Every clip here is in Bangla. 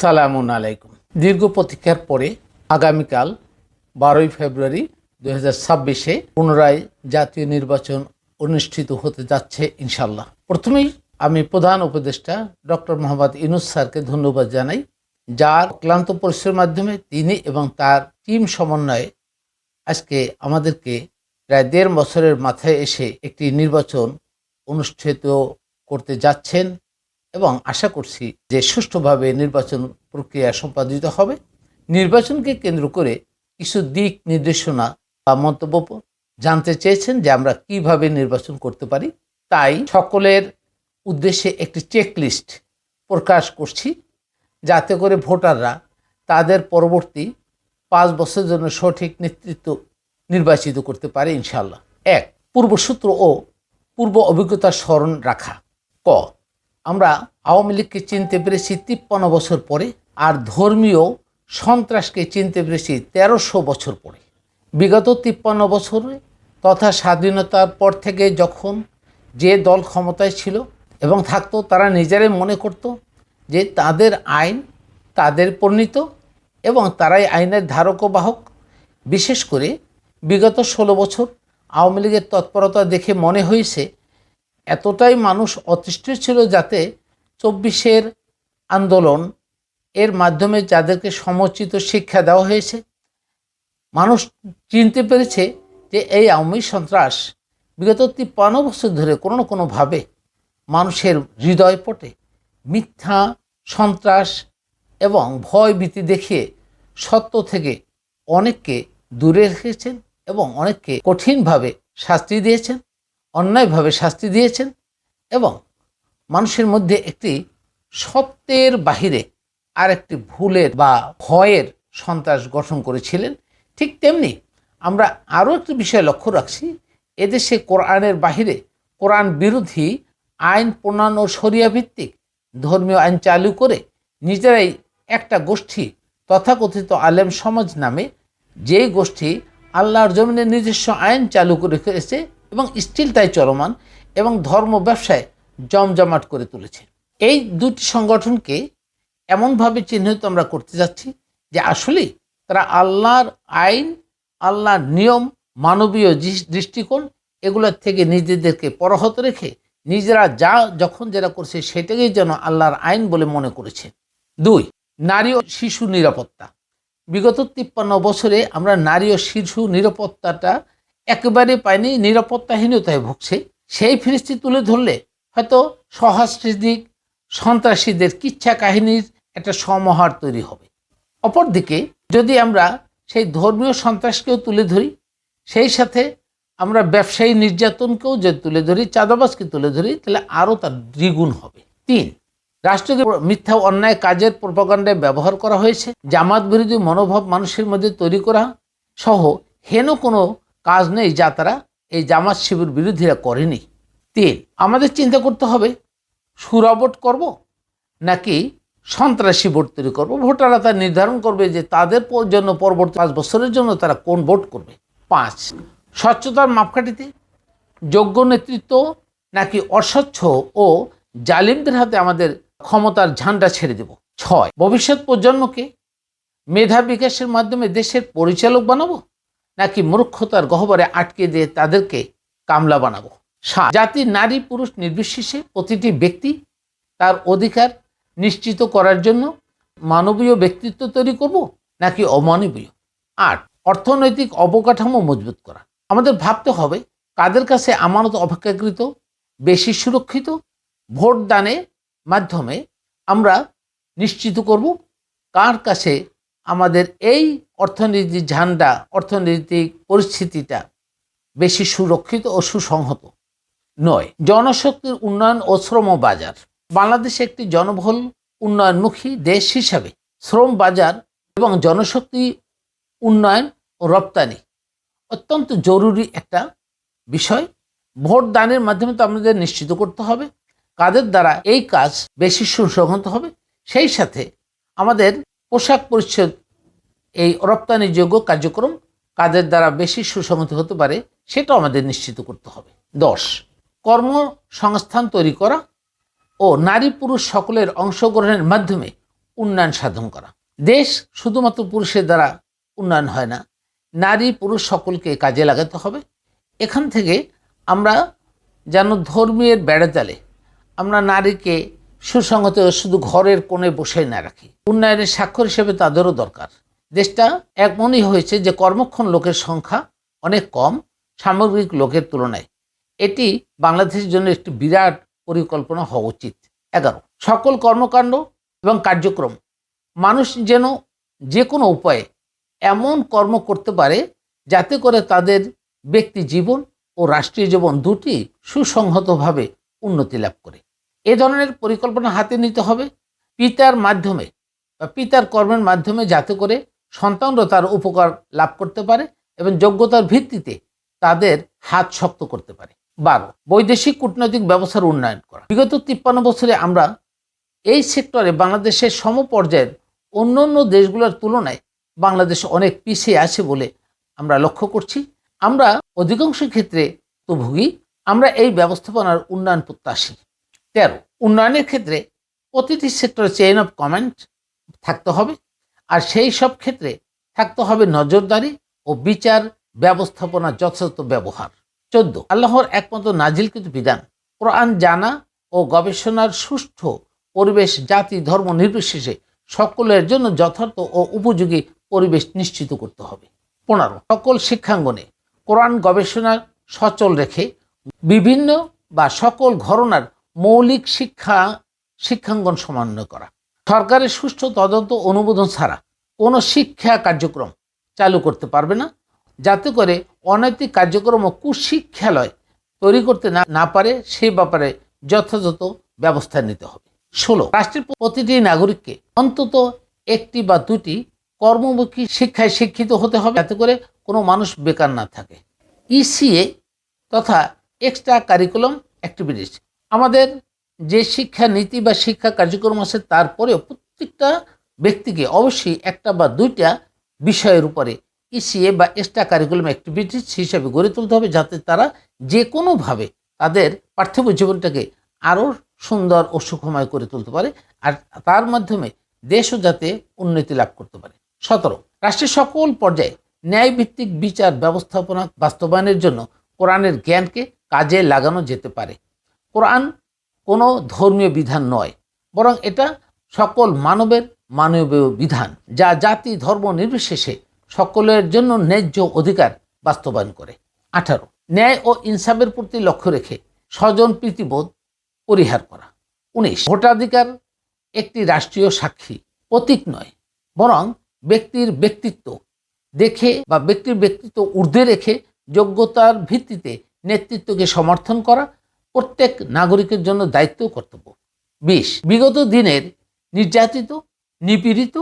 সালামুন আলাইকুম। দীর্ঘ প্রতীক্ষার পরে আগামীকাল বারোই ফেব্রুয়ারি দু হাজার ছাব্বিশে পুনরায় জাতীয় নির্বাচন অনুষ্ঠিত হতে যাচ্ছে ইনশাল্লাহ প্রথমেই আমি প্রধান উপদেষ্টা ডক্টর মোহাম্মদ ইনুস স্যারকে ধন্যবাদ জানাই, যার ক্লান্ত পরিশ্রমের মাধ্যমে তিনি এবং তার টিম সমন্বয়ে আজকে আমাদেরকে প্রায় দেড় বছরের মাথায় এসে একটি নির্বাচন অনুষ্ঠিত করতে যাচ্ছেন। এবং আশা করছি যে সুষ্ঠুভাবে নির্বাচন প্রক্রিয়া সম্পাদিত হবে। নির্বাচনকে কেন্দ্র করে কিছু দিক নির্দেশনা বা মন্তব্য জানতে চেয়েছেন যে আমরা কীভাবে নির্বাচন করতে পারি। তাই সকলের উদ্দেশ্যে একটি চেকলিস্ট প্রকাশ করছি। যাতে করে ভোটাররা তাদের পরবর্তী পাঁচ বছরের জন্য সঠিক নেতৃত্ব নির্বাচিত করতে পারে ইনশাল্লাহ এক, পূর্বসূত্র ও পূর্ব অভিজ্ঞতার স্মরণ রাখা। ক আমরা আওয়ামী লীগকে চিনতে পেরেছি তিপ্পান্ন বছর পরে আর ধর্মীয় সন্ত্রাসকে চিনতে পেরেছি তেরোশো বছর পরে। বিগত তিপ্পান্ন বছরে তথা স্বাধীনতার পর থেকে যখন যে দল ক্ষমতায় ছিল এবং থাকতো, তারা নিজেরাই মনে করত যে তাদের আইন তাদের পরিণত এবং তারাই আইনের ধারক বাহক। বিশেষ করে বিগত ষোলো বছর আওয়ামী লীগের তৎপরতা দেখে মনে হয়েছে এতটাই মানুষ অতিষ্ঠ ছিল যাতে চব্বিশের আন্দোলন এর মাধ্যমে যাদেরকে সমুচিত শিক্ষা দেওয়া হয়েছে। মানুষ চিনতে পেরেছে যে এই আওয়ামী সন্ত্রাস বিগত তিপ্পান্ন বছর ধরে কোনো না কোনোভাবে মানুষের হৃদয় পটে। মিথ্যা, সন্ত্রাস এবং ভয় ভীতি দেখিয়ে সত্য থেকে অনেককে দূরে রেখেছেন এবং অনেককে কঠিনভাবে শাস্তি দিয়েছেন। অন্যায়ভাবে শাস্তি দিয়েছেন এবং মানুষের মধ্যে একটি সত্যের বাহিরে আর একটি ভুলের বা ভয়ের সন্ত্রাস গঠন করেছিলেন। ঠিক তেমনি আমরা আরও একটি বিষয় লক্ষ্য রাখছি, এদেশে কোরআনের বাহিরে কোরআন বিরোধী আইন প্রণয়ন ও সরিয়া ভিত্তিক ধর্মীয় আইন চালু করে নিজেরাই একটা গোষ্ঠী তথাকথিত আলেম সমাজ নামে যে গোষ্ঠী আল্লাহর জমিনে নিজস্ব আইন চালু করে রেখেছে এবং স্টিল তাই চলমান এবং ধর্ম ব্যবসায় জমজমাট করে তুলেছে। এই দুটি সংগঠনকে এমনভাবে চিহ্নিত আমরা করতে যাচ্ছি যে আসলেই তারা আল্লাহর আইন, আল্লাহর নিয়ম, মানবীয় দৃষ্টিকোণ এগুলোর থেকে নিজেদেরকে পরহত রেখে নিজেরা যা যখন যেটা করছে সেটাকেই যেন আল্লাহর আইন বলে মনে করেছে। দুই, নারী ও শিশু নিরাপত্তা। বিগত তিপ্পান্ন বছরে আমরা নারী ও শিশু নিরাপত্তাটা একেবারে পাইনি নিরাপত্তাহীনতায় ভুগছে। সেই ফিরিস্তি তুলে ধরলে হয়তো সহাস্রিদিক সন্ত্রাসীদের কিচ্ছা কাহিনীর একটা সমাহার তৈরি হবে। অপরদিকে যদি আমরা সেই ধর্মীয় সন্ত্রাসকেও তুলে ধরি, সেই সাথে আমরা ব্যবসায়ী নির্যাতনকেও যে তুলে ধরি, চাঁদাবাজকে তুলে ধরি, তাহলে আরও তার দ্বিগুণ হবে। তিন, রাষ্ট্রকে মিথ্যা অন্যায় কাজের প্রপাগান্ডায় ব্যবহার করা হয়েছে। জামাত বিরোধী মনোভাব মানুষের মধ্যে তৈরি করা সহ হেন কোনো কাজ নেই যা তারা এই জামাত শিবির বিরোধীরা করেনি। তিন, আমাদের চিন্তা করতে হবে সুরাবট করব নাকি সন্ত্রাসী ভোট তৈরি করব? ভোটাররা তা নির্ধারণ করবে যে তাদের জন্য পরবর্তী পাঁচ বছরের জন্য তারা কোন ভোট করবে। পাঁচ, স্বচ্ছতার মাপকাঠিতে যোগ্য নেতৃত্ব নাকি অস্বচ্ছ ও জালিমদের হাতে আমাদের ক্ষমতার ঝান্ডা ছেড়ে দেব। ছয়, ভবিষ্যৎ প্রজন্মকে মেধা বিকাশের মাধ্যমে দেশের পরিচালক বানাবো? নাকি মূর্খতার গহ্বরে আটকে দিয়ে তাদেরকে কামলা বানাবো? সাত জাতির নারী, পুরুষ নির্বিশেষে প্রতিটি ব্যক্তি তার অধিকার নিশ্চিত করার জন্য মানবীয় ব্যক্তিত্ব তৈরি করব নাকি অমানবীয়? আট, অর্থনৈতিক অবকাঠামো মজবুত করা। আমাদের ভাবতে হবে কাদের কাছে আমানত অপেক্ষাকৃত, বেশি সুরক্ষিত ভোট দানের মাধ্যমে আমরা নিশ্চিত করব কার কাছে আমাদের এই অর্থনীতির ঝান্ডা, অর্থনৈতিক পরিস্থিতিটা বেশি সুরক্ষিত ও সুসংহত নয়। জনশক্তির উন্নয়ন ও শ্রম বাজার। বাংলাদেশ একটি জনবহুল, উন্নয়নমুখী দেশ হিসাবে শ্রম বাজার এবং জনশক্তি উন্নয়ন ও রপ্তানি অত্যন্ত জরুরি একটা বিষয়। ভোট দানের মাধ্যমে তো আমাদের নিশ্চিত করতে হবে, কাদের দ্বারা এই কাজ বেশি সুসংহত হবে, সেই সাথে আমাদের পোশাক পরিচ্ছদ এই রপ্তানিযোগ্য কার্যক্রম কাদের দ্বারা বেশি সুসংহত হতে পারে সেটাও আমাদের নিশ্চিত করতে হবে। দশ, কর্মসংস্থান তৈরি করা ও নারী পুরুষ সকলের অংশগ্রহণের মাধ্যমে উন্নয়ন সাধন করা। দেশ শুধুমাত্র পুরুষের দ্বারা উন্নয়ন হয় না, নারী পুরুষ সকলকে কাজে লাগাতে হবে। এখান থেকে আমরা যেন ধর্মীয় বেড়াজালে আমরা নারীকে সুসংগত শুধু ঘরের কোণে বসে না রাখি। উন্নয়নের স্বাক্ষর হিসেবে তাদেরও দরকার। দেশটা এমনই হয়েছে যে কর্মক্ষণ লোকের সংখ্যা অনেক কম, সামগ্রিক লোকের তুলনায়। এটি বাংলাদেশের জন্য একটি বিরাট পরিকল্পনা হওয়া উচিত। এগারো, সকল কর্মকাণ্ড এবং কার্যক্রম, মানুষ যেন যে কোনো উপায়ে এমন কর্ম করতে পারে যাতে করে তাদের ব্যক্তি জীবন ও রাষ্ট্রীয় জীবন দুটি সুসংহতভাবে উন্নতি লাভ করে। এ ধরনের পরিকল্পনা হাতে নিতে হবে পিতার মাধ্যমে বা পিতার কর্মের মাধ্যমে যাতে করে সন্তানরা তার উপকার লাভ করতে পারে এবং যোগ্যতার ভিত্তিতে তাদের হাত শক্ত করতে পারে। বারো, বৈদেশিক কূটনৈতিক ব্যবস্থার উন্নয়ন করা। বিগত তিপ্পান্ন বছরে আমরা এই সেক্টরে বাংলাদেশের সমপর্যায়ের অন্য অন্য দেশগুলোর তুলনায় বাংলাদেশ অনেক পিছিয়ে আছে বলে আমরা লক্ষ্য করছি। আমরা অধিকাংশ ক্ষেত্রে তো ভুগি আমরা এই ব্যবস্থাপনার উন্নয়ন প্রত্যাশী। তেরো উন্নয়নের ক্ষেত্রে প্রতিটি সেক্টরে চেইন অফ কমেন্ট থাকতে হবে আর সেই সব ক্ষেত্রে থাকতে হবে নজরদারি ও বিচার ব্যবস্থাপনা যথাযথ ব্যবহার। চোদ্দ, আল্লাহর একমাত্র নাজিলকৃত বিধান। কোরআন জানা ও গবেষণার সুষ্ঠু পরিবেশ, জাতি, ধর্ম নির্বিশেষে সকলের জন্য যথার্থ ও উপযোগী পরিবেশ নিশ্চিত করতে হবে। পনেরো, সকল শিক্ষাঙ্গনে কোরআন গবেষণা সচল রেখে বিভিন্ন বা সকল ঘরনার মৌলিক শিক্ষা, শিক্ষাঙ্গন সমন্বয় করা। সরকারের সুষ্ঠু তদন্ত অনুমোদন ছাড়া কোনো শিক্ষা কার্যক্রম চালু করতে পারবে না। যাতে করে অনৈতিক কার্যক্রম ও কুশিক্ষালয় তৈরি করতে না পারে, সেই ব্যাপারে যথাযথ ব্যবস্থা নিতে হবে। ষোলো, রাষ্ট্রের প্রতিটি নাগরিককে অন্তত একটি বা দুটি কর্মমুখী শিক্ষায় শিক্ষিত হতে হবে। যাতে করে কোনো মানুষ বেকার না থাকে। ইসিএ তথা এক্সট্রা কারিকুলাম অ্যাক্টিভিটিস আমাদের যে শিক্ষা নীতি বা শিক্ষা কার্যক্রম আছে, তারপরেও প্রত্যেকটা ব্যক্তিকে অবশ্যই একটা বা দুইটা বিষয়ের উপরে ইসিএ বা এক্সট্রা কারিকুলাম অ্যাক্টিভিটিস হিসেবে গড়ে তুলতে হবে যাতে তারা যে কোনোভাবে তাদের পার্থিব জীবনটাকে আরও সুন্দর ও সুখময় করে তুলতে পারে আর তার মাধ্যমে দেশও যাতে উন্নতি লাভ করতে পারে। সতেরো, রাষ্ট্রের সকল পর্যায়ে ন্যায়ভিত্তিক বিচার ব্যবস্থাপনা বাস্তবায়নের জন্য কোরআনের জ্ঞানকে কাজে লাগানো যেতে পারে। কোরআন কোনো ধর্মীয় বিধান নয়, বরং এটা সকল মানবের মানবীয় বিধান, যা জাতি, ধর্ম নির্বিশেষে সকলের জন্য ন্যায্য অধিকার বাস্তবায়ন করে। আঠারো, ন্যায় ও ইনসাফের প্রতি লক্ষ্য রেখে স্বজন প্রীতিবোধ পরিহার করা। উনিশ, ভোটাধিকার একটি রাষ্ট্রীয় সাক্ষী, প্রতীক নয়, বরং ব্যক্তির ব্যক্তিত্ব। দেখে বা ব্যক্তির ব্যক্তিত্ব ঊর্ধ্বে রেখে যোগ্যতার ভিত্তিতে নেতৃত্বকে সমর্থন করা প্রত্যেক নাগরিকের জন্য দায়িত্ব কর্তব্য। বিশ, বিগত দিনের নির্যাতিত, নিপীড়িত,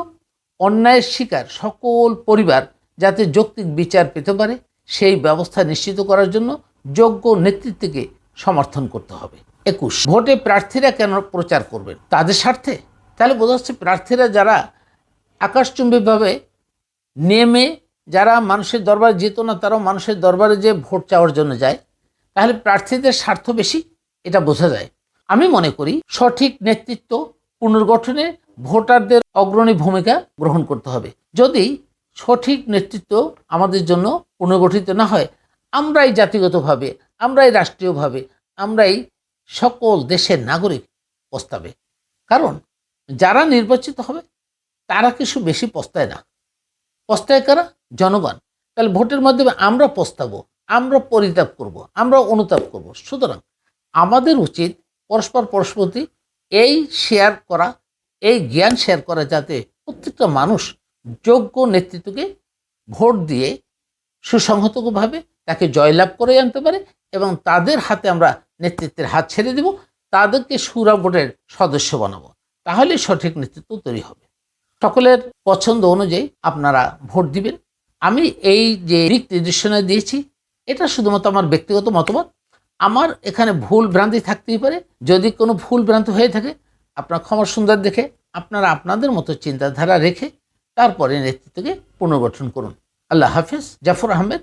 অন্যায়ের শিকার সকল পরিবার যাতে যৌক্তিক বিচার পেতে পারে, সেই ব্যবস্থা নিশ্চিত করার জন্য যোগ্য নেতৃত্বকে সমর্থন করতে হবে। একুশ, ভোটে প্রার্থীরা কেন প্রচার করবেন? তাদের স্বার্থে? তাহলে বোঝা যাচ্ছে প্রার্থীরা যারা আকাশচুম্বীভাবে নেমে, যারা মানুষের দরবারে যেত না, তারাও মানুষের দরবারে যে ভোট চাওয়ার জন্য যায়। তাহলে প্রার্থীদের স্বার্থ বেশি? এটা বোঝা যায়। আমি মনে করি সঠিক নেতৃত্ব, পুনর্গঠনে ভোটারদের অগ্রণী ভূমিকা গ্রহণ করতে হবে। যদি সঠিক নেতৃত্ব আমাদের জন্য পুনর্গঠিত না হয়, আমরাই জাতিগতভাবে, আমরাই রাষ্ট্রীয়ভাবে, আমরাই সকল দেশের নাগরিক পস্তাবে। কারণ যারা নির্বাচিত হবে, তারা কিছু বেশি পস্তায় না। পস্তায় কারা? জনগণ। তাহলে ভোটের মাধ্যমে আমরা পস্তাবো। আমরা পরিতাপ করব, আমরা অনুতাপ করব। সুতরাং আমাদের উচিত পরস্পর পরস্পরতি এই শেয়ার করা, এই জ্ঞান শেয়ার করা যাতে প্রত্যেকটা মানুষ যোগ্য নেতৃত্বকে ভোট দিয়ে সুসংহতভাবে তাকে জয়লাভ করে আনতে পারে এবং তাদের হাতে আমরা নেতৃত্বের হাত ছেড়ে দেব, তাদেরকে সুরা বোর্ডের সদস্য বানাবো। তাহলে সঠিক নেতৃত্ব তৈরি হবে। সকলের পছন্দ অনুযায়ী আপনারা ভোট দিবেন। আমি এই যে দিক নির্দেশনা দিয়েছি এটা শুধুমাত্র আমার ব্যক্তিগত মতামত। আমার এখানে ভুল ভ্রান্তি থাকতেই পারে। যদি কোনো ভুল ভ্রান্তি হয়ে থাকে, আপনার ক্ষমা সুন্দর দেখে, আপনারা আপনাদের মতো চিন্তাধারা রেখে, তারপরে নেতৃত্বকে পুনর্গঠন করুন। আল্লাহ হাফিজ। জাফর আহমেদ